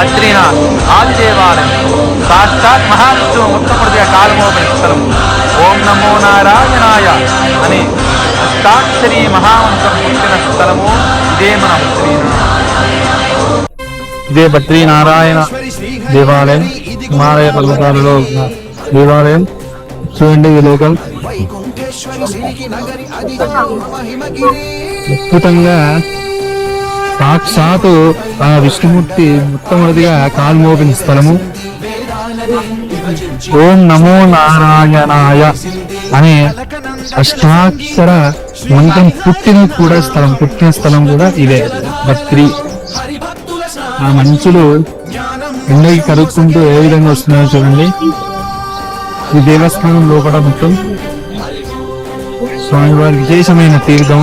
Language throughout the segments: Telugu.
బద్రీనాథ్ ఆది దేవాలయం సాక్షాత్ మహావిష్ణువు ముక్తమృదయ కాలమోపని స్థలం ఓం నమో నారాయణాయ అని అష్టాక్షరి మహామంత్రం పుట్టిన స్థలము ఇదే మన బద్రీనాథ్ ఇదే బద్రీనారాయణ దేవాలయం హిమాలయ పర్వతాలలో ఉన్న దేవాలయం. చూడండి ఈ లోకల్ అద్భుతంగా సాక్షాత్ ఆ విష్ణుమూర్తి మొట్టమొదటిగా కాల్మోపిన స్థలము. ఓం నమో నారాయణాయ అనే అష్టాక్షర మంత్రం పుట్టిన కూడా స్థలం పుట్టిన స్థలం కూడా ఇదే భక్తి. ఆ మనుషులు ఎండకి కరుక్కుంటూ ఏ విధంగా వస్తున్నాయో చూడండి. ఈ దేవస్థానం లోపల మొత్తం. స్వామివారి విశేషమైన తీర్థం.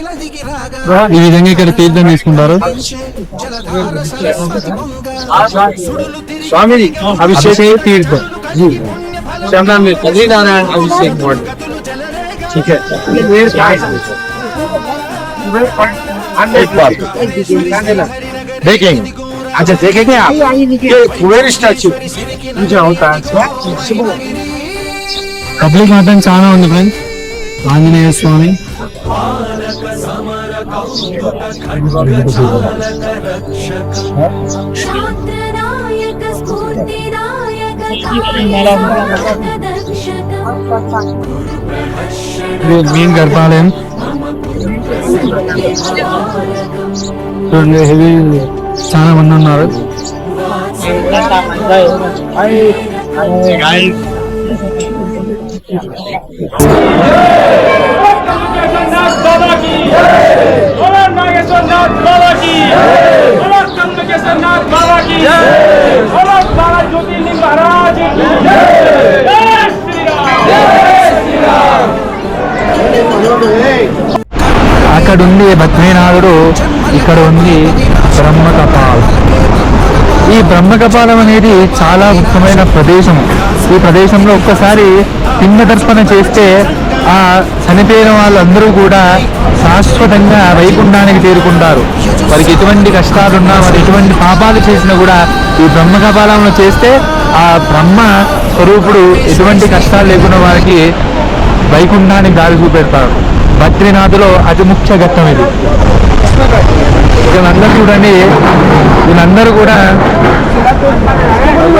ఈ విధంగా ఇక్కడ తీర్థం తీసుకుంటారు स्वामी जी अभिषेक అభిషేక్ తీర్థం जी चंद्रा में बद्री नारायण अभिषेक मॉडल ठीक है एक बार देखेंगे अच्छा देखेंगे आप ये कुबेर स्टैचू पूजा होता है పబ్లిక్ మాత్రం చాలా ఉంది ఫ్రెండ్స్ ఆంజనేయ స్వామి మీన్ గర్భాలయం చూడండి హెవీ చాలా మంది ఉన్నారు అక్కడుంది బద్రీనాథుడు ఇక్కడ ఉంది బ్రహ్మకపాల్. ఈ బ్రహ్మకపాలం అనేది చాలా ముఖ్యమైన ప్రదేశం. ఈ ప్రదేశంలో ఒక్కసారి పిండ దర్శన చేస్తే ఆ చనిపోయిన వాళ్ళందరూ కూడా శాశ్వతంగా వైకుంఠానికి చేరుకుంటారు. వారికి ఎటువంటి కష్టాలున్నా వారు ఎటువంటి పాపాలు చేసినా కూడా ఈ బ్రహ్మకపాలంలో చేస్తే ఆ బ్రహ్మ స్వరూపుడు ఎటువంటి కష్టాలు లేకుండా వారికి వైకుంఠానికి దారి చూపెడతారు బద్రీనాథ్లో అతి ముఖ్య ఘట్టం ఇది. వీళ్ళందరూ చూడండి. వీళ్ళందరూ కూడా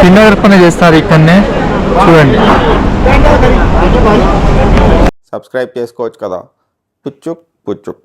పిండదర్పణ చేస్తారు ఇక్కడనే. చూడండి. సబ్స్క్రైబ్ చేసుకోవచ్చు కదా. పుచ్చుక్ పుచ్చుక్.